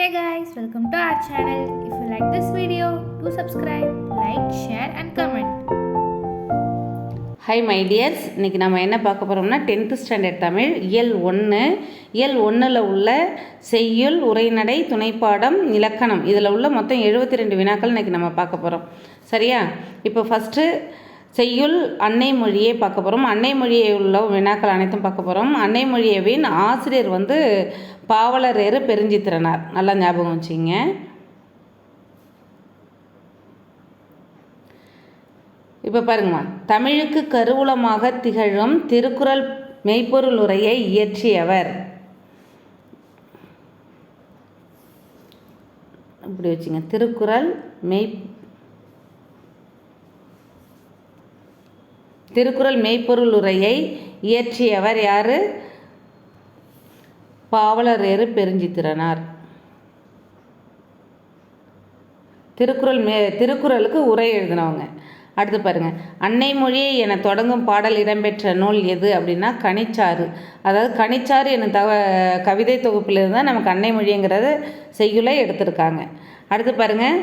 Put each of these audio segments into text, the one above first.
Hey guys, welcome to our channel if you like this video do subscribe like share and comment hi my dears இன்றைக்கி நம்ம என்ன பார்க்க போகிறோம்னா tenth standard Tamil இயல் ஒன்று இயல் ஒன்றில் உள்ள செய்யுள் உரைநடை துணைப்பாடம் இலக்கணம். இதில் உள்ள மொத்தம் எழுபத்தி ரெண்டு வினாக்கள் இன்றைக்கி நம்ம பார்க்க போகிறோம் சரியா? இப்போ ஃபஸ்ட்டு செய்யுள் அன்னை மொழியை பார்க்க போகிறோம் அன்னை மொழியை உள்ள வினாக்கள் அனைத்தும் பார்க்க போகிறோம் அன்னை மொழியவின் ஆசிரியர் வந்து பாவலரேறு பெருஞ்சித்திரனார். நல்லா ஞாபகம் வச்சுங்க இப்போ பாருங்கம்மா. தமிழுக்கு கருவூலமாக திகழும் திருக்குறள் மெய்ப்பொருள் உரையை இயற்றியவர். இப்படி வச்சுங்க திருக்குறள் மெய் திருக்குறள் மெய்ப்பொருள் உரையை இயற்றியவர் யார்? பாவலரேறு பெருஞ்சித்திரனார். திருக்குறள் மே திருக்குறளுக்கு உரை எழுதினவங்க. அடுத்து பாருங்கள் அன்னை மொழியை என தொடங்கும் பாடல் இடம்பெற்ற நூல் எது அப்படின்னா கனிச்சாறு. அதாவது கனிச்சாறு எனும் தவ கவிதை தொகுப்பிலிருந்து தான் நமக்கு அன்னை மொழிங்கிறத செய்யுளை எடுத்திருக்காங்க. அடுத்து பாருங்கள்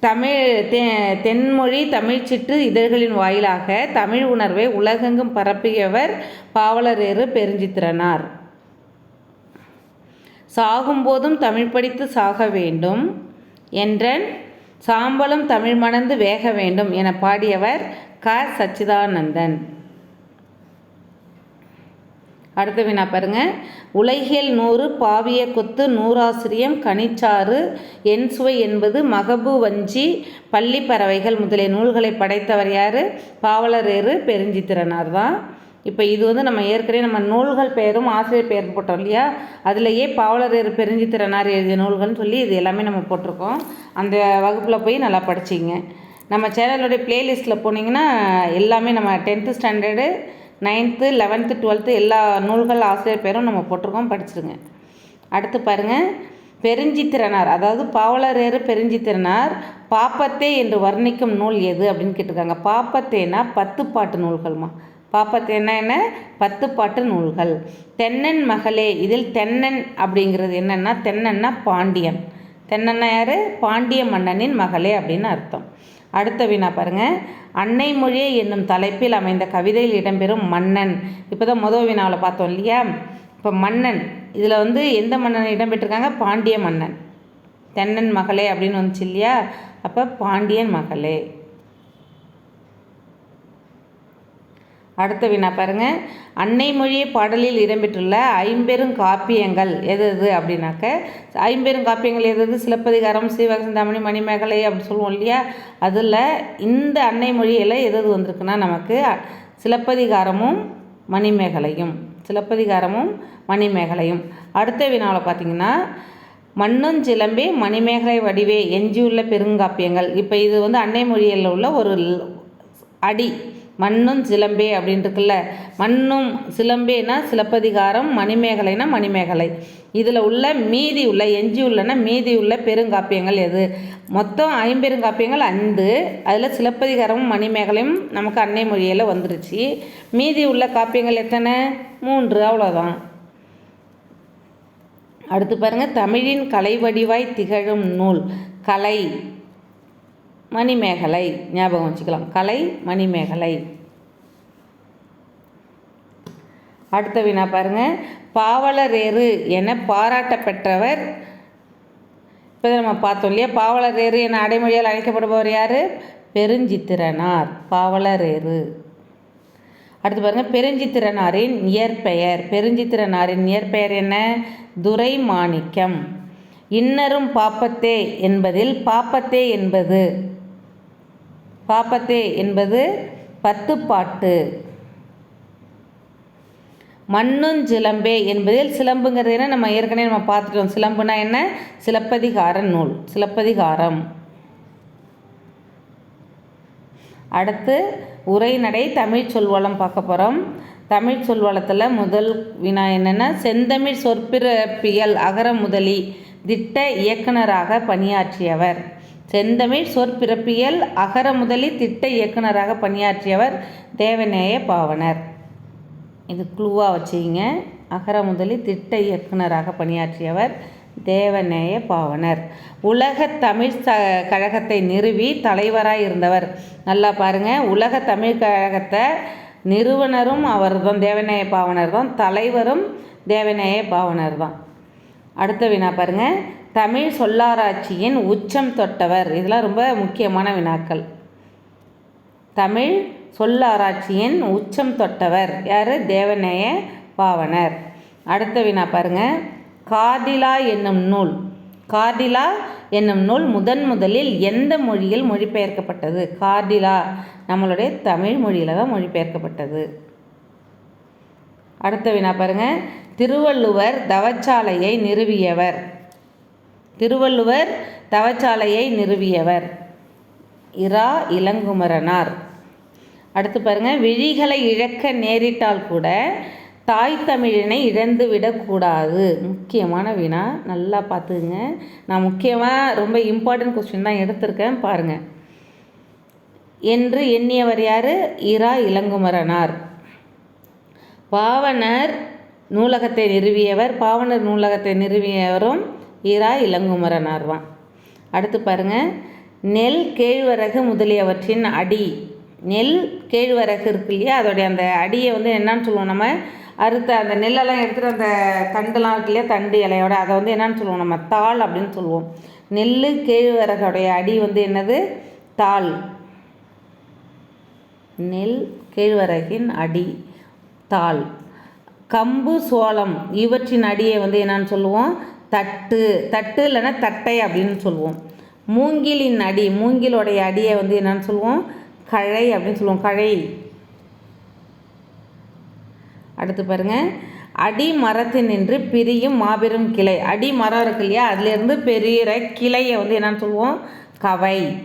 தமிழ் தெ தென்மொழி தமிழ்ச்சிற்று இதழ்களின் வாயிலாக தமிழ் உணர்வை உலகெங்கும் பரப்பியவர் பாவலரேறு பெருஞ்சித்திரனார். சாகும்போதும் தமிழ் படித்து சாக வேண்டும் என்றன் சாம்பலும் தமிழ் மணந்து வேக வேண்டும் என பாடியவர் க. சச்சிதானந்தன். அடுத்த வினா பாருங்க. உலகியல் நூறு பாவிய கொத்து நூறாசிரியம் கனிச்சாறு என் சுவை என்பது மகபு வஞ்சி பள்ளி பறவைகள் முதலிய நூல்களை படைத்தவர் யார்? பாவலரேறு பெருஞ்சித்திரனார் தான். இப்போ இது வந்து நம்ம ஏற்கனவே நம்ம நூல்கள் பெயரும் ஆசிரியர் பெயர் போட்டோம் இல்லையா? அதுலேயே பாவலரேறு பெருஞ்சித்திரனார் எழுதிய நூல்கள்னு சொல்லி இது எல்லாமே நம்ம போட்டிருக்கோம். அந்த வகுப்பில் போய் நல்லா படிச்சிங்க. நம்ம சேனலுடைய ப்ளேலிஸ்ட்டில் போனீங்கன்னா எல்லாமே நம்ம tenth standard ninth eleventh twelfth எல்லா நூல்கள் ஆசிரியர் பேரும் நம்ம போட்டிருக்கோம். படிச்சிருங்க. அடுத்து பாருங்கள் பெருஞ்சித்திரனார் அதாவது பாவலரேறு பெருஞ்சித்திரனார் பாப்பத்தே என்று வர்ணிக்கும் நூல் எது அப்படின்னு கேட்டிருக்காங்க. பாப்பத்தேனா பத்து பாட்டு நூல்கள்மா. பாப்பத்தேனா என்ன? பத்து பாட்டு நூல்கள். தென்னன் மகளே இதில் தென்னன் அப்படிங்கிறது என்னென்னா தென்னன்னா பாண்டியன். தென்னன்னா யார்? பாண்டிய மன்னனின் மகளே அப்படின்னு அர்த்தம். அடுத்த வினா பாருங்க. அன்னை மொழியே என்னும் தலைப்பில் அமைந்த கவிதையில் இடம்பெறும் மன்னன். இப்போ தான் முதல் வினாவில் பார்த்தோம் இல்லையா? இப்போ மன்னன். இதில் வந்து எந்த மன்னன் இடம்பெற்றிருக்காங்க? பாண்டிய மன்னன். தென்னன் மகளே அப்படின்னு வந்துச்சு இல்லையா? அப்போ பாண்டியன் மகளே. அடுத்த வினா பாருங்க. அன்னை மொழி பாடலில் இடம்பெற்றுள்ள ஐம்பெரும் காப்பியங்கள் எது எது அப்படின்னாக்க ஐம்பெரும் காப்பியங்கள் எது எது சிலப்பதிகாரம் சீவகசிந்தாமணி மணிமேகலை அப்படின்னு சொல்லுவோம் இல்லையா? அதில் இந்த அன்னை மொழியில் எது எது வந்திருக்குன்னா நமக்கு சிலப்பதிகாரமும் மணிமேகலையும் சிலப்பதிகாரமும் மணிமேகலையும். அடுத்த வினாவில் பார்த்தீங்கன்னா மண்ணும் சிலம்பே மணிமேகலை வடிவே எஞ்சியுள்ள பெருங்காப்பியங்கள். இப்போ இது வந்து அன்னை மொழியில் உள்ள ஒரு அடி. மண்ணும் சிலம்பே அப்படின்ட்டுருக்குல்ல மண்ணும் சிலம்பேனா சிலப்பதிகாரம் மணிமேகலைனா மணிமேகலை. இதில் உள்ள மீதி உள்ள எஞ்சி உள்ளனா மீதி உள்ள பெருங்காப்பியங்கள் எது? மொத்தம் ஐம்பெருங்காப்பியங்கள் ஐந்து அதில் சிலப்பதிகாரமும் மணிமேகலையும் நமக்கு அன்னை மொழியில் வந்துருச்சு. மீதி உள்ள காப்பியங்கள் எத்தனை? மூன்று. அவ்வளோதான் அடுத்து பாருங்கள் தமிழின் கலை வடிவாய் திகழும் நூல். கலை. மணிமேகலை ஞாபகம் வச்சுக்கலாம். கலை மணிமேகலை. அடுத்த வினா பாருங்க. பாவலரேறு என பாராட்டப்பெற்றவர். இப்போ நம்ம பார்த்தோம் இல்லையா? பாவலரேறு என அடைமொழியால் அழைக்கப்படுபவர் யார்? பெருஞ்சித்திரனார். பாவலரேறு. அடுத்து பாருங்கள் பெருஞ்சித்திரனாரின் இயற்பெயர். பெருஞ்சித்திரனாரின் இயற்பெயர் என்ன? துரை மாணிக்கம் இன்னரும் பாப்பத்தே என்பதில் பாப்பத்தே என்பது பாப்பத்தே என்பது பத்து பாட்டு. மண்ணும் சிலம்பே என்பதில் சிலம்புங்கிறது என்ன? நம்ம ஏற்கனவே நம்ம பார்த்துட்டோம். சிலம்புனா என்ன? சிலப்பதிகார நூல். சிலப்பதிகாரம். அடுத்து உரைநடை தமிழ் சொல்வளம் பார்க்க போகிறோம் தமிழ் சொல்வளத்தில் முதல் வினா என்னென்னா செந்தமிழ் சொற்பிறப்பியல் அகர முதலி திட்ட இயக்குனராக பணியாற்றியவர். செந்தமிழ் சொற்பிறப்பியல் அகர முதலி திட்ட இயக்குனராக பணியாற்றியவர் தேவநேய பாவனர். இது குழுவாக வச்சுங்க அகர முதலி திட்ட இயக்குனராக பணியாற்றியவர் தேவநேய பாவனர். உலக தமிழ் ச கழகத்தை நிறுவி தலைவராக இருந்தவர். நல்லா பாருங்கள் உலக தமிழ் கழகத்தை நிறுவனரும் அவர் தான் தேவநேய பாவனர் தான் தலைவரும் தேவநேய பாவனர் தான் அடுத்த வினா பாருங்கள் தமிழ் சொல்லாராய்ச்சியின் உச்சம் தொட்டவர். இதெல்லாம் ரொம்ப முக்கியமான வினாக்கள். தமிழ் சொல்லாராய்ச்சியின் உச்சம் தொட்டவர் யார்? தேவநேய பாவனர். அடுத்த வினா பாருங்க. காதிலா என்னும் நூல். காதிலா என்னும் நூல் முதன் முதலில் எந்த மொழியில் மொழிபெயர்க்கப்பட்டது? காதிலா நம்மளுடைய தமிழ் மொழியில் தான் மொழிபெயர்க்கப்பட்டது. அடுத்த வினா பாருங்க. திருவள்ளுவர் தவச்சாலையை நிறுவியவர். திருவள்ளுவர் தவச்சாலையை நிறுவியவர். இரா இளங்குமரனார். அடுத்து பாருங்கள் விழிகளை இழக்க நேரிட்டால் கூட தாய் தமிழினை இழந்து விடக்கூடாது முக்கியமான வினா நல்லா பார்த்துக்குங்க. நான் முக்கியமாக ரொம்ப இம்பார்ட்டன்ட் கொஸ்டின் தான் எடுத்திருக்கேன் பாருங்கள் என்று எண்ணியவர் யார்? இரா இளங்குமரனார். பாவனர் நூலகத்தை நிறுவியவர். பாவனர் நூலகத்தை நிறுவியவரும் இரா இளங்குமரன் ஆர்வான் அடுத்து பாருங்கள் நெல் கேழ்வரகு முதலியவற்றின் அடி. நெல் கேழ்வரகு இருக்கு இல்லையா? அதோடைய அந்த அடியை வந்து என்னன்னு சொல்லுவோம் நம்ம? அறுத்த அந்த நெல்லெல்லாம் எடுத்துகிட்டு அந்த தண்டுலாம் இருக்கு இல்லையா? தண்டு இலையோட அதை வந்து என்னன்னு சொல்லுவோம் நம்ம? தாள் அப்படின்னு சொல்லுவோம். நெல் கேழ்வரகுடைய அடி வந்து என்னது? தாள். நெல் கேழ்வரகின் அடி தாள். கம்பு சோளம் இவற்றின் அடியை வந்து என்னன்னு சொல்லுவோம்? தட்டு தட்டு இல்லைன்னா தட்டை அப்படின்னு சொல்லுவோம். மூங்கிலின் அடி மூங்கிலோடைய அடியை வந்து என்னன்னு சொல்லுவோம்? கழை அப்படின்னு சொல்லுவோம் கழை. அடுத்து பாருங்கள் அடி மரத்தினின்று பிரியும் மாபெரும் கிளை. அடி மரம் இருக்கு இல்லையா? அதுலேருந்து பெரிய கிளையை வந்து என்னன்னு சொல்லுவோம்? கவை.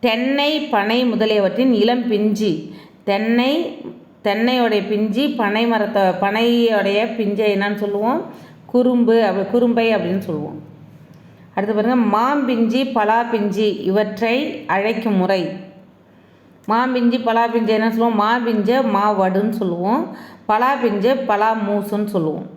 தென்னை பனை முதலியவற்றின் இளம் பிஞ்சி. தென்னை தென்னையோடைய பிஞ்சி பனை மரத்தை பனையோடைய பிஞ்சை என்னன்னு சொல்லுவோம்? குறும்பு அப்படி குறும்பை அப்படின்னு சொல்லுவோம். அடுத்து பாருங்கள் மாம்பிஞ்சி பலாப்பிஞ்சி இவற்றை அழைக்கும் முறை. மாம்பிஞ்சி பலாப்பிஞ்சை என்ன சொல்லுவோம்? மாபிஞ்சை மாவடுன்னு சொல்லுவோம். பலாப்பிஞ்சை பலா மூசுன்னு சொல்லுவோம்.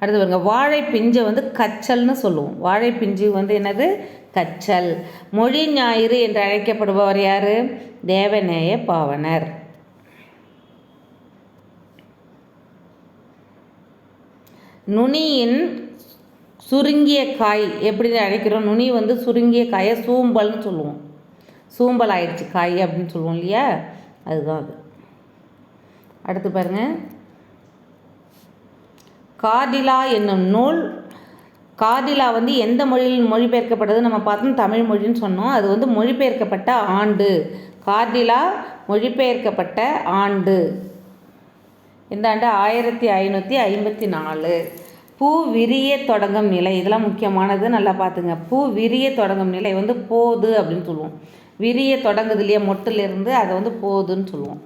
அடுத்து பாருங்க வாழைப்பிஞ்சை வந்து கச்சல்னு சொல்லுவோம். வாழைப்பிஞ்சு வந்து என்னது? கச்சல். மொழி ஞாயிறு என்று அழைக்கப்படுபவர் யார்? தேவநேய பாவனர். நுனியின் சுருங்கிய காய் எப்படி அழைக்கிறோம் நுனி வந்து சுருங்கிய காயை சூம்பல்னு சொல்லுவோம். சூம்பல் ஆயிடுச்சு காய் அப்படின்னு சொல்லுவோம் இல்லையா? அதுதான் அது. அடுத்து பாருங்க. காதிலா என்னும் நூல் காதிலா வந்து எந்த மொழியில் மொழிபெயர்க்கப்பட்டது நம்ம பார்த்தோம் தமிழ் மொழின்னு சொன்னோம். அது வந்து மொழிபெயர்க்கப்பட்ட ஆண்டு. கார்டிலா மொழிபெயர்க்கப்பட்ட ஆண்டு. இந்த ஆண்டு ஆயிரத்தி ஐநூற்றி ஐம்பத்தி நாலு. பூ விரிய தொடங்கும் நிலை இதெல்லாம் முக்கியமானது. நல்லா பார்த்துங்க. பூ விரிய தொடங்கும் நிலை வந்து போது அப்படின்னு சொல்லுவோம். விரிய தொடங்குது இல்லையா? மொட்டிலிருந்து அதை வந்து போதுன்னு சொல்லுவோம்.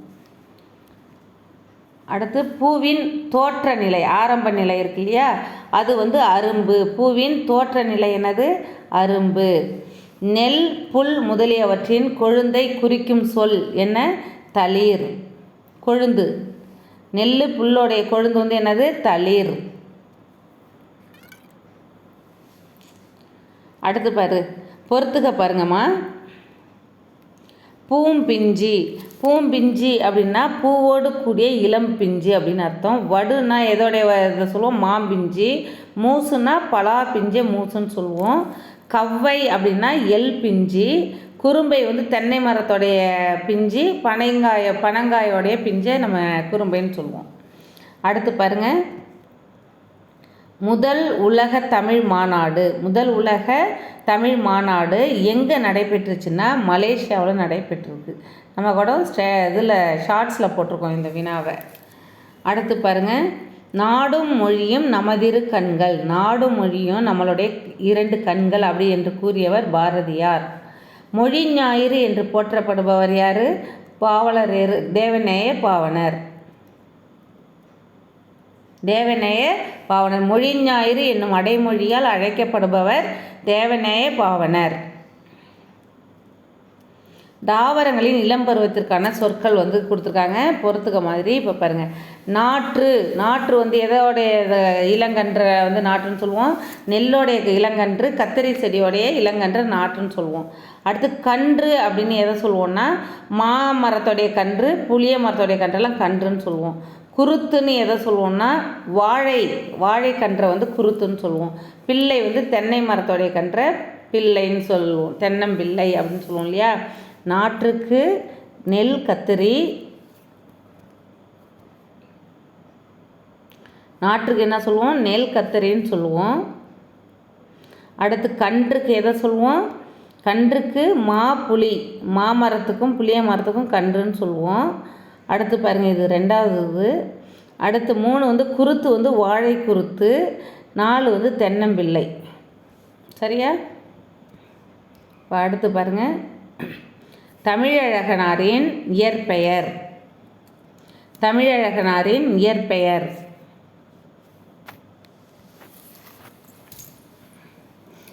அடுத்து பூவின் தோற்ற நிலை ஆரம்ப நிலை இருக்கு இல்லையா? அது வந்து அரும்பு. பூவின் தோற்ற நிலை என்னது? அரும்பு. நெல் புல் முதலியவற்றின் கொழுந்தை குறிக்கும் சொல் என்ன? தளிர். கொழுந்து. நெல் புல்லோடைய கொழுந்து வந்து என்னது? தளிர். அடுத்து பாரு. பொறுத்துக்க பாருங்கம்மா. பூம்பிஞ்சி பூம்பிஞ்சி அப்படின்னா பூவோடு கூடிய இளம் பிஞ்சு அப்படின்னு அர்த்தம். வடுனா எதோடைய இதை சொல்லுவோம்? மாம்பிஞ்சி மூசுன்னா பலா பிஞ்சே மூசுன்னு சொல்லுவோம். கவ்வை அப்படின்னா எல் பிஞ்சி. குறும்பை வந்து தென்னை மரத்தோடைய பிஞ்சு பனைங்காய பனங்காயோடைய பிஞ்சை நம்ம குறும்பைன்னு சொல்லுவோம். அடுத்து பாருங்கள் முதல் உலக தமிழ் மாநாடு. முதல் உலக தமிழ் மாநாடு எங்கே நடைபெற்றுச்சுன்னா மலேசியாவில் நடைபெற்றிருக்கு. நம்ம கூட ஸ்டே இதில் ஷார்ட்ஸில் போட்டிருக்கோம் இந்த வினாவை. அடுத்து பாருங்கள் நாடும் மொழியும் நமதிரு கண்கள். நாடும் மொழியும் நம்மளுடைய இரண்டு கண்கள் அப்படி என்று கூறியவர் பாரதியார். மொழி ஞாயிறு என்று போற்றப்படுபவர் யார்? பாவலர் எரு- தேவநேய பாவனர். தேவநேய பாவனர். மொழி ஞாயிறு என்னும் அடைமொழியால் அழைக்கப்படுபவர் தேவநேய பாவனர். தாவரங்களின் இளம் பருவத்திற்கான சொற்கள் வந்து கொடுத்துருக்காங்க. பொறுத்துக்க மாதிரி இப்போ பாருங்கள் நாற்று நாற்று வந்து எதோடைய இத- வந்து நாற்றுன்னு சொல்லுவோம். நெல்லோடைய இளங்கன்று கத்திரி செடியோடைய இளங்கன்று நாற்றுன்னு சொல்லுவோம். அடுத்து கன்று அப்படின்னு எதை சொல்லுவோம்னா மா மரத்தோடைய கன்று புளிய மரத்தோடைய கன்றெல்லாம் கன்றுன்னு சொல்லுவோம். குருத்துன்னு எதை சொல்லுவோம்னா வாழை வாழை கன்றை வந்து குருத்துன்னு சொல்லுவோம். பிள்ளை வந்து தென்னை மரத்தோடைய கன்றை பிள்ளைன்னு சொல்லுவோம். தென்னம்பிள்ளை அப்படின்னு சொல்லுவோம் இல்லையா? நாற்றுக்கு நெல் கத்திரி. நாற்றுக்கு என்ன சொல்லுவோம்? நெல் கத்திரின்னு சொல்லுவோம். அடுத்து கன்றுக்கு எதை சொல்லுவோம்? கன்றுக்கு மா புளி மாமரத்துக்கும் புளிய மரத்துக்கும் கன்றுன்னு சொல்லுவோம். அடுத்து பாருங்கள் இது ரெண்டாவது. இது அடுத்து மூணு வந்து குருத்து வந்து வாழை குருத்து நாலு வந்து தென்னம்பிள்ளை. சரியா? இப்போ அடுத்து பாருங்கள் தமிழழகனாரின் இயற்பெயர். தமிழழகனாரின் இயற்பெயர்.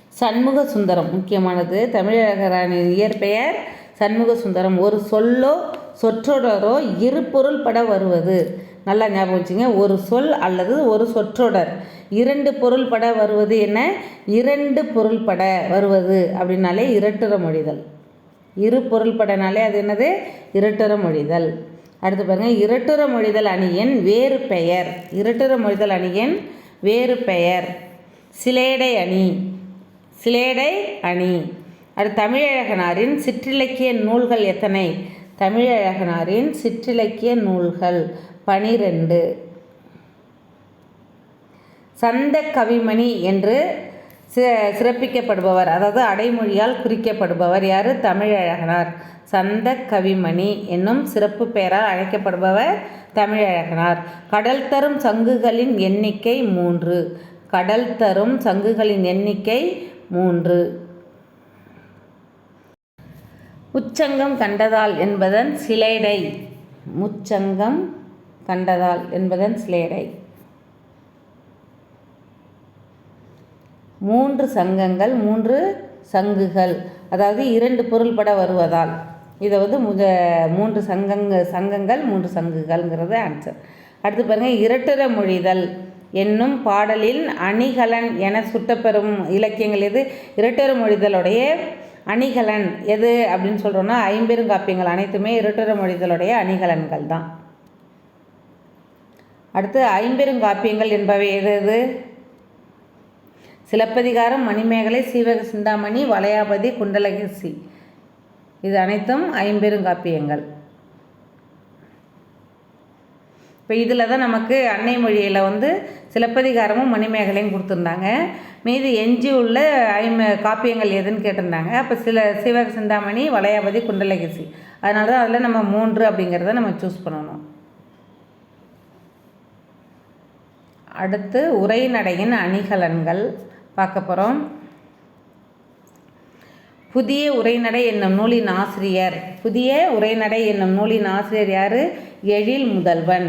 சண்முக சுந்தரம் முக்கியமானது. தமிழகரானின் இயற்பெயர். சண்முக சுந்தரம் ஒரு சொல்லோ சொற்றொடரோ இரு பொருள்பட வருவது. நல்லா ஞாபகம் வச்சுங்க. ஒரு சொல் அல்லது ஒரு சொற்றொடர். இரண்டு பொருள்பட வருவது என்ன? இரண்டு பொருள்பட வருவது அப்படின்னாலே இரட்டுற மொழிதல் இரு பொருள்படனாலே அது என்னது? இரட்டுற மொழிதல். அடுத்து பாருங்கள் இரட்டுற மொழிதல் அணியின் வேறு பெயர். இரட்டுற மொழிதல் அணியின் வேறு பெயர். சிலேடை அணி. சிலேடை அணி. அடுத்து தமிழழகனாரின் சிற்றிலக்கிய நூல்கள் எத்தனை? தமிழழகனாரின் சிற்றிலக்கிய நூல்கள் பனிரெண்டு. சந்த கவிமணி என்று சிறப்பிக்கப்படுபவர் அதாவது அடைமொழியால் குறிக்கப்படுபவர் யார்? தமிழழகனார். சந்த கவிமணி என்னும் சிறப்பு பெயரால் அழைக்கப்படுபவர் தமிழழகனார். கடல் தரும் சங்குகளின் எண்ணிக்கை மூன்று. கடல் தரும் சங்குகளின் எண்ணிக்கை மூன்று. உச்சங்கம் கண்டதால் என்பதன் சிலேடை. முச்சங்கம் கண்டதால் என்பதன் சிலேடை. மூன்று சங்கங்கள் மூன்று சங்குகள். அதாவது இரண்டு பொருள்பட வருவதால். இதை வந்து முத மூன்று சங்கங்க சங்கங்கள் மூன்று சங்குகள்ங்கிறது ஆன்சர் அடுத்து பாருங்கள் இரட்டுற மொழிதல் என்னும் பாடலில் அணிகலன் என சுட்டப்பெறும் இலக்கியங்கள் எது? இரட்டுற மொழிதலுடைய அணிகலன் எது அப்படின்னு சொல்கிறோன்னா ஐம்பெருங்காப்பியங்கள் அனைத்துமே இரட்டுற மொழிதலுடைய அணிகலன்கள் தான். அடுத்து ஐம்பெருங்காப்பியங்கள் என்பவை எது எது? சிலப்பதிகாரம் மணிமேகலை சீவக சிந்தாமணி வளையாபதி குண்டலகசி இது அனைத்தும் ஐம்பெருங்காப்பியங்கள் இப்போ இதில் தான் நமக்கு அன்னை மொழியில் வந்து சிலப்பதிகாரமும் மணிமேகலையும் கொடுத்துருந்தாங்க. மீது எஞ்சி உள்ள ஐம காப்பியங்கள் எதுன்னு கேட்டிருந்தாங்க. அப்போ சில சிவக சிந்தாமணி வளையாபதி குண்டலகசி அதனால தான் அதில் நம்ம மூன்று அப்படிங்கிறத நம்ம சூஸ் பண்ணணும். அடுத்து உரைநடையின் அணிகலன்கள். பார்க்க போகிறோம் புதிய உரைநடை என்னும் நூலின் ஆசிரியர். புதிய உரைநடை என்னும் நூலின் ஆசிரியர் யார்? எழில் முதல்வன்.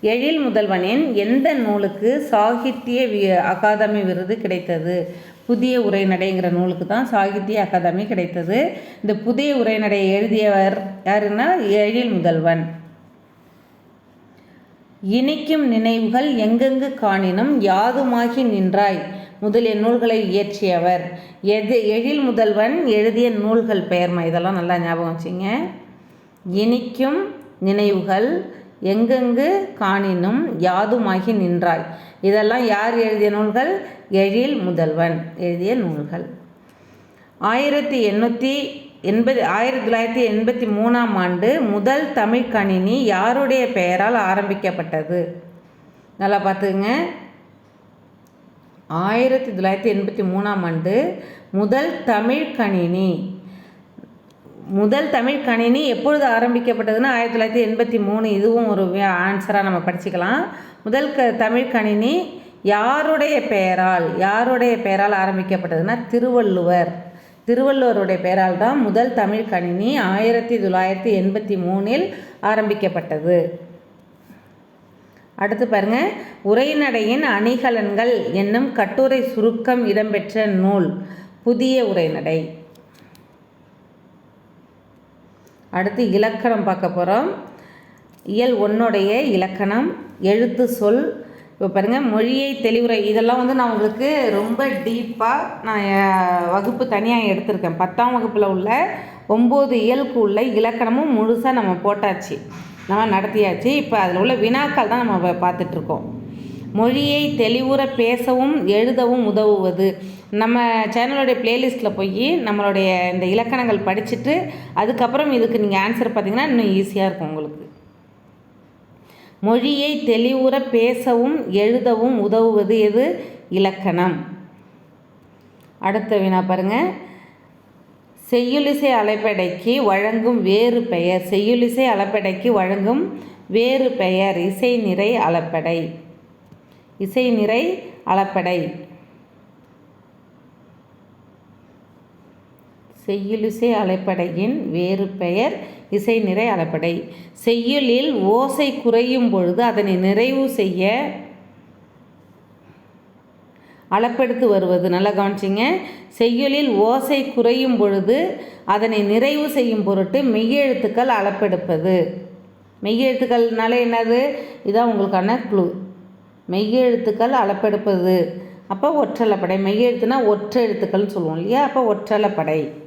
எழில் முதல்வனின் எந்த நூலுக்கு சாகித்ய வி அகாதமி விருது கிடைத்தது? புதிய உரைநடைங்கிற நூலுக்கு தான் சாகித்ய அகாதமி கிடைத்தது. இந்த புதிய உரைநடையை எழுதியவர் யாருன்னா? எழில் முதல்வன். இனிக்கும் நினைவுகள் எங்கெங்கு காணினும் யாதுமாகி நின்றாய். முதலிய நூல்களை இயற்றியவர். எது எழில் முதல்வன் எழுதிய நூல்கள் பெயர்மா இதெல்லாம் நல்லா ஞாபகம் வச்சுங்க. இனிக்கும் நினைவுகள் எங்கெங்கு காணினும் யாதுமாகி நின்றாய். இதெல்லாம் யார் எழுதிய நூல்கள்? எழில் முதல்வன் எழுதிய நூல்கள். ஆயிரத்தி எண்ணூற்றி எண்பது ஆயிரத்தி தொள்ளாயிரத்தி எண்பத்தி மூணாம் ஆண்டு முதல் தமிழ் கணினி யாருடைய பெயரால் ஆரம்பிக்கப்பட்டது? நல்லா பார்த்துக்குங்க. ஆயிரத்தி தொள்ளாயிரத்தி எண்பத்தி மூணாம் ஆண்டு முதல் தமிழ் கணினி. முதல் தமிழ் கணினி எப்பொழுது ஆரம்பிக்கப்பட்டதுன்னா ஆயிரத்தி தொள்ளாயிரத்தி எண்பத்தி மூணு இதுவும் ஒரு ஆன்சராக நம்ம படிச்சுக்கலாம். முதல் க தமிழ் கணினி யாருடைய பெயரால் யாருடைய பெயரால் ஆரம்பிக்கப்பட்டதுன்னா திருவள்ளுவர். திருவள்ளுவருடைய பெயரால் தான் முதல் தமிழ் கணினி ஆயிரத்தி தொள்ளாயிரத்தி எண்பத்தி மூணில் ஆரம்பிக்கப்பட்டது. அடுத்து பாருங்க. உரைநடையின் அணிகலன்கள் என்னும் கட்டுரை சுருக்கம் இடம்பெற்ற நூல் புதிய உரைநடை. அடுத்து இலக்கணம் பார்க்க போகிறோம் இயல் ஒன்னுடைய இலக்கணம் எழுத்து சொல் இப்போ பாருங்கள் மொழியை தெளிவுரை இதெல்லாம் வந்து நான் உங்களுக்கு ரொம்ப டீப்பாக நான் வகுப்பு தனியாக எடுத்திருக்கேன். பத்தாம் வகுப்பில் உள்ள ஒம்பது இயல்பு உள்ள இலக்கணமும் முழுசாக நம்ம போட்டாச்சு. நம்ம நடத்தியாச்சு. இப்போ அதில் உள்ள வினாக்கள் தான் நம்ம பார்த்துட்ருக்கோம். மொழியை தெளிவுற பேசவும் எழுதவும் உதவுவது. நம்ம சேனலுடைய பிளேலிஸ்ட்டில் போய் நம்மளுடைய இந்த இலக்கணங்கள் படிச்சுட்டு அதுக்கப்புறம் இதுக்கு நீங்கள் ஆன்சர் பார்த்தீங்கன்னா இன்னும் ஈஸியாக இருக்கும் உங்களுக்கு. மொழியை தெளிவுற பேசவும் எழுதவும் உதவுவது எது? இலக்கணம். அடுத்த வினா பாருங்கள் செய்யுளிசை அலைப்படைக்கு வழங்கும் வேறு பெயர். செய்யுளிசை அலைப்படைக்கு வழங்கும் வேறு பெயர். இசை நிறை அளப்படை இசை நிறை அளப்படை செய்யுளிசை அலைப்படையின் வேறு பெயர் இசை நிறை அலைப்படை. செய்யுளில் ஓசை குறையும் பொழுது அதனை நிறைவு செய்ய அளப்பெடுத்து வருவது. நல்லா கவனிச்சிங்க. செய்யுளில் ஓசை குறையும் பொழுது அதனை நிறைவு செய்யும் பொருட்டு மெய்யெழுத்துக்கள் அளப்பெடுப்பது. மெய்யெழுத்துக்கள்னால என்னது? இதான் உங்களுக்கான க்ளூ மெய்யெழுத்துக்கள் அளப்பெடுப்பது. அப்போ ஒற்றலப்படை. மெய்யெழுத்துனா ஒற்றை எழுத்துக்கள்னு சொல்லுவோம் இல்லையா? அப்போ ஒற்றலப்படை.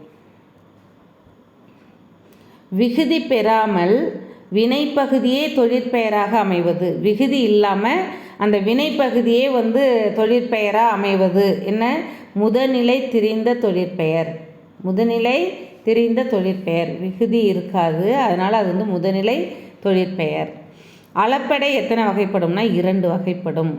விகுதி பெறாமல் வினைப்பகுதியே தொழிற்பெயராக அமைவது. விகுதி இல்லாமல் அந்த வினைப்பகுதியே வந்து தொழிற்பெயராக அமைவது. என்ன? முதநிலை திரிந்த தொழிற்பெயர். முதநிலை திரிந்த தொழிற்பெயர். விகுதி இருக்காது. அதனால் அது வந்து முதநிலை தொழிற்பெயர். அளப்படை எத்தனை வகைப்படும்னா இரண்டு வகைப்படும்.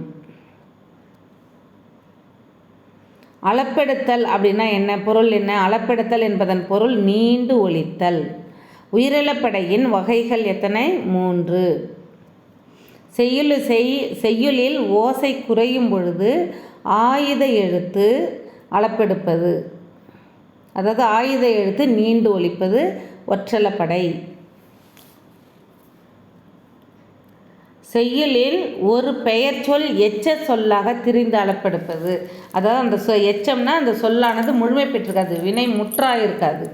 அளப்பெடுத்தல் அப்படின்னா என்ன? பொருள் என்ன? அளப்பெடுத்தல் என்பதன் பொருள் நீண்டு ஒழித்தல். உயிரிழப்படையின் வகைகள் எத்தனை? மூன்று. செய்யுள் செய் செய்யுளில் ஓசை குறையும் பொழுது ஆயுத எழுத்து அளப்பெடுப்பது. அதாவது ஆயுத எழுத்து நீண்டு ஒழிப்பது ஒற்றலப்படை. செய்யுளில் ஒரு பெயர் சொல் எச்ச சொல்லாக திரிந்து அளப்பெடுப்பது. அதாவது அந்த சொ எச்சம்னா அந்த சொல்லானது முழுமை பெற்றிருக்காது வினை முற்றாக இருக்காது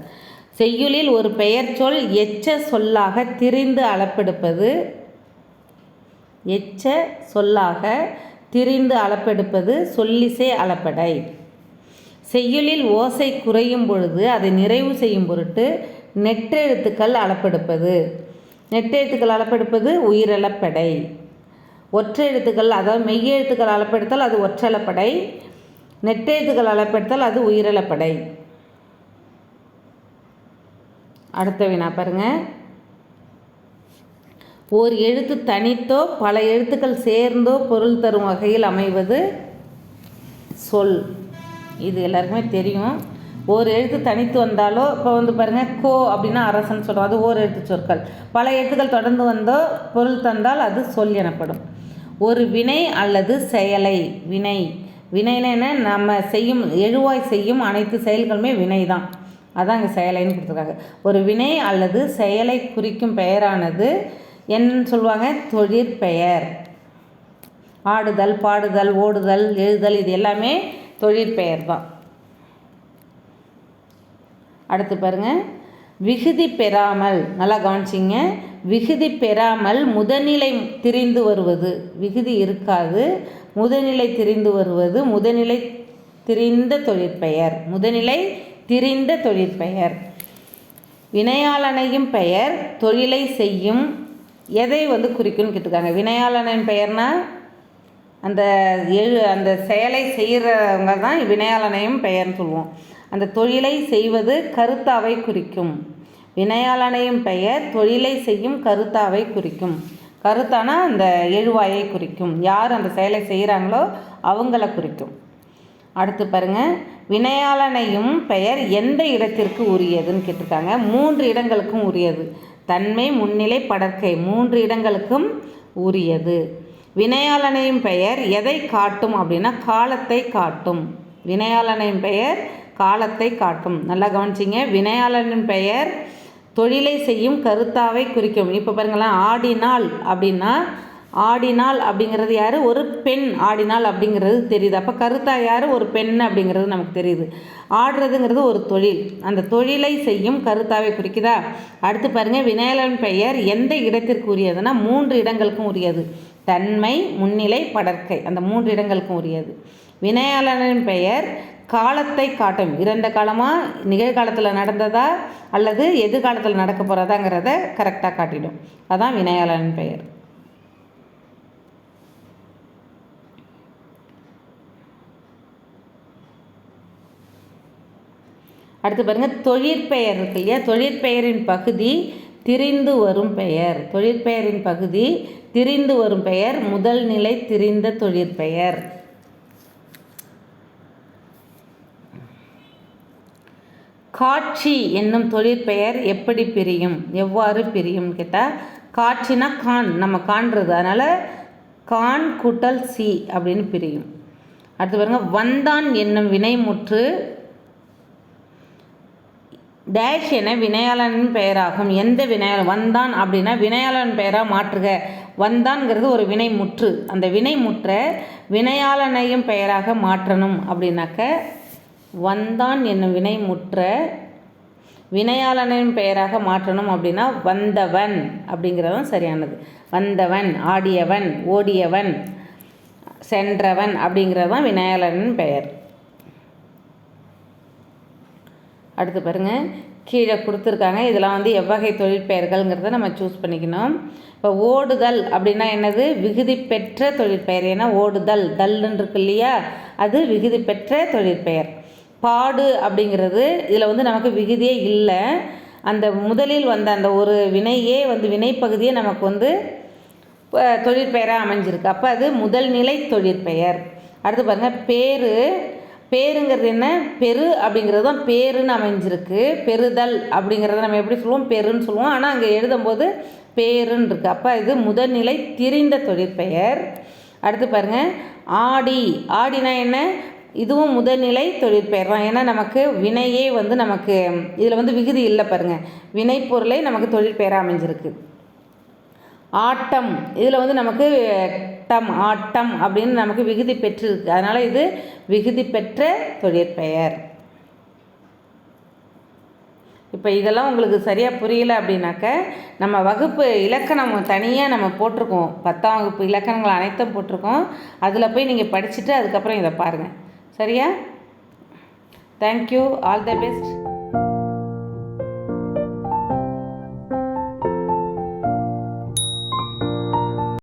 செய்யுளில் ஒரு பெயர் சொல் எச்ச சொல்லாக திரிந்து அளப்பெடுப்பது. எச்ச சொல்லாக திரிந்து அளப்பெடுப்பது சொல்லிசை அளப்படை. செய்யுளில் ஓசை குறையும் பொழுது அதை நிறைவு செய்யும் பொருட்டு நெட்டெழுத்துக்கள் அளப்பெடுப்பது. நெட்டெழுத்துக்கள் அளப்பெடுப்பது உயிரிழப்படை. ஒற்றை எழுத்துக்கள் அதாவது மெய்யெழுத்துக்கள் அளப்பெடுத்தால் அது ஒற்றளப்படை நெட்டெழுத்துக்கள் அளப்பெடுத்தால் அது உயிரிழப்படை. அடுத்த வினா பாருங்க. ஓர் எழுத்து தனித்தோ பல எழுத்துக்கள் சேர்ந்தோ பொருள் தரும் வகையில் அமைவது சொல். இது எல்லாருக்குமே தெரியும். ஒரு எழுத்து தனித்து வந்தாலோ இப்போ வந்து பாருங்கள் கோ அப்படின்னா அரசன் சொல்கிறோம் அது ஓர் எழுத்து சொற்கள். பல எழுத்துக்கள் தொடர்ந்து வந்தோ பொருள் தந்தால் அது சொல் எனப்படும். ஒரு வினை அல்லது செயலை வினை. வினைனா என்ன? நம்ம செய்யும் எழுவாய் செய்யும் அனைத்து செயல்களுமே வினை தான் அதான் இங்கே செயலைன்னு கொடுத்துருக்காங்க. ஒரு வினை அல்லது செயலை குறிக்கும் பெயரானது என்னன்னு சொல்லுவாங்க? தொழிற்பெயர். ஆடுதல் பாடுதல் ஓடுதல் எழுதல் இது எல்லாமே தொழிற்பெயர் தான். அடுத்து பாருங்க. விகுதி பெறாமல் நல்லா கவனிச்சிங்க. விகுதி பெறாமல் முதநிலை திரிந்து வருவது. விகுதி இருக்காது. முதநிலை திரிந்து வருவது முதநிலை திரிந்த தொழிற்பெயர். முதநிலை திரிந்த தொழிற்பெயர் வினையாளனையும் பெயர் தொழிலை செய்யும் எதை வந்து குறிக்கும்னு கேட்டிருக்காங்க. வினையாளனின் பெயர்னா அந்த எழு அந்த செயலை செய்கிறவங்க தான் வினையாளனையும் பெயர்னு சொல்லுவோம். அந்த தொழிலை செய்வது கருத்தாவை குறிக்கும். வினையாளனையும் பெயர் தொழிலை செய்யும் கருத்தாவை குறிக்கும். கருத்தானா அந்த எழுவாயை குறிக்கும். யார் அந்த செயலை செய்கிறாங்களோ அவங்கள குறிக்கும். அடுத்து பாருங்கள் வினையாளனையும் பெயர் எந்த இடத்திற்கு உரியதுன்னு கேட்டிருக்காங்க. மூன்று இடங்களுக்கும் உரியது. தன்மை முன்னிலை படற்கை மூன்று இடங்களுக்கும் உரியது. வினையாளனையும் பெயர் எதை காட்டும் அப்படின்னா காலத்தை காட்டும். வினையாளனின் பெயர் காலத்தை காட்டும். நல்லா கவனிச்சிங்க. வினையாளனின் பெயர் தொழிலை செய்யும் கருத்தாவை குறிக்கும். இப்போ பாருங்களேன் ஆடினால் அப்படின்னா ஆடினாள் அப்படிங்கிறது யார்? ஒரு பெண் ஆடினாள் அப்படிங்கிறது தெரியுது. அப்போ கருத்தா யார்? ஒரு பெண் அப்படிங்கிறது நமக்கு தெரியுது. ஆடுறதுங்கிறது ஒரு தொழில். அந்த தொழிலை செய்யும் கருத்தாவை குறிக்குதா? அடுத்து பாருங்கள் வினயலன் பெயர் எந்த இடத்திற்கு உரியதுன்னா மூன்று இடங்களுக்கும் உரியது. தன்மை முன்னிலை படற்கை. அந்த மூன்று இடங்களுக்கும் உரியது. வினயாளனின் பெயர் காலத்தை காட்டும். இறந்த காலமாக நிகழ்காலத்தில் நடந்ததா அல்லது எதிர்காலத்தில் நடக்க போகிறதாங்கிறத கரெக்டாக காட்டிடும். அதான் வினயாளனின் பெயர். அடுத்து பாருங்கள் தொழிற்பெயர் இருக்கு இல்லையா? தொழிற்பெயரின் பகுதி திரிந்து வரும் பெயர். தொழிற்பெயரின் பகுதி திரிந்து வரும் பெயர். முதல் நிலை திரிந்த தொழிற்பெயர் காட்சி என்னும் தொழிற்பெயர் எப்படி பிரியும்? எவ்வாறு பிரியும் கேட்டால் காட்சினா கான் நம்ம காண்றது. அதனால் கான் கூட்டல் சி அப்படின்னு பிரியும். அடுத்து பாருங்க வந்தான் என்னும் வினைமுற்று டேஷ் என வினையாளனின் பெயராகும். எந்த வினையாளன்? வந்தான் அப்படின்னா வினையாளன் பெயராக மாற்றுக. வந்தான்ங்கிறது ஒரு வினை முற்று அந்த வினைமுற்றை வினையாளனையும் பெயராக மாற்றணும் அப்படின்னாக்க வந்தான் என்னும் வினைமுற்ற வினையாளனின் பெயராக மாற்றணும் அப்படின்னா வந்தவன் அப்படிங்கிறதும் சரியானது. வந்தவன் ஆடியவன் ஓடியவன் சென்றவன் அப்படிங்கிறது தான் வினையாளனின் பெயர். அடுத்து பாருங்கள் கீழே கொடுத்துருக்காங்க. இதெல்லாம் வந்து எவ்வகை தொழிற்பெயர்கள்ங்கிறத நம்ம சூஸ் பண்ணிக்கணும். இப்போ ஓடுதல் அப்படின்னா என்னது? விகுதி பெற்ற தொழிற்பெயர் ஏன்னா ஓடுதல் தல்லுன்னு இருக்கு இல்லையா? அது விகுதி பெற்ற தொழிற்பெயர் பாடு அப்படிங்கிறது இதில் வந்து நமக்கு விகுதியே இல்லை. அந்த முதலில் வந்த அந்த ஒரு வினையே வந்து வினைப்பகுதியே நமக்கு வந்து தொழிற்பெயராக அமைஞ்சிருக்கு. அப்போ அது முதல் நிலை தொழிற்பெயர் அடுத்து பாருங்கள் பேர் பேருங்கிறது என்ன? பெரு அப்படிங்கிறது தான் பேருன்னு அமைஞ்சிருக்கு. பெறுதல் அப்படிங்கிறத நம்ம எப்படி சொல்லுவோம்? பெருன்னு சொல்லுவோம். ஆனால் அங்கே எழுதும்போது பேருன்னு இருக்குது அப்போ இது முதல்நிலை திரிந்த தொழிற்பெயர். அடுத்து பாருங்கள் ஆடி. ஆடினா என்ன? இதுவும் முதல்நிலை தொழிற்பெயர் தான். ஏன்னா நமக்கு வினையே வந்து நமக்கு இதில் வந்து விகுதி இல்லை பாருங்கள் வினைப்பொருளே நமக்கு தொழிற்பெயராக அமைஞ்சிருக்கு. ஆட்டம். இதில் வந்து நமக்கு டம் ஆட்டம் அப்படின்னு நமக்கு விகுதி பெற்றிருக்கு. அதனால் இது விகுதி பெற்ற தொழிற்பெயர் இப்போ இதெல்லாம் உங்களுக்கு சரியாக புரியல அப்படின்னாக்க நம்ம வகுப்பு இலக்கணம் தனியாக நம்ம போட்டிருக்கோம். பத்தாம் வகுப்பு இலக்கணங்கள் அனைத்தும் போட்டிருக்கோம். அதில் போய் நீங்கள் படிச்சுட்டு அதுக்கப்புறம் இதை பாருங்கள் சரியா? Thank you all the best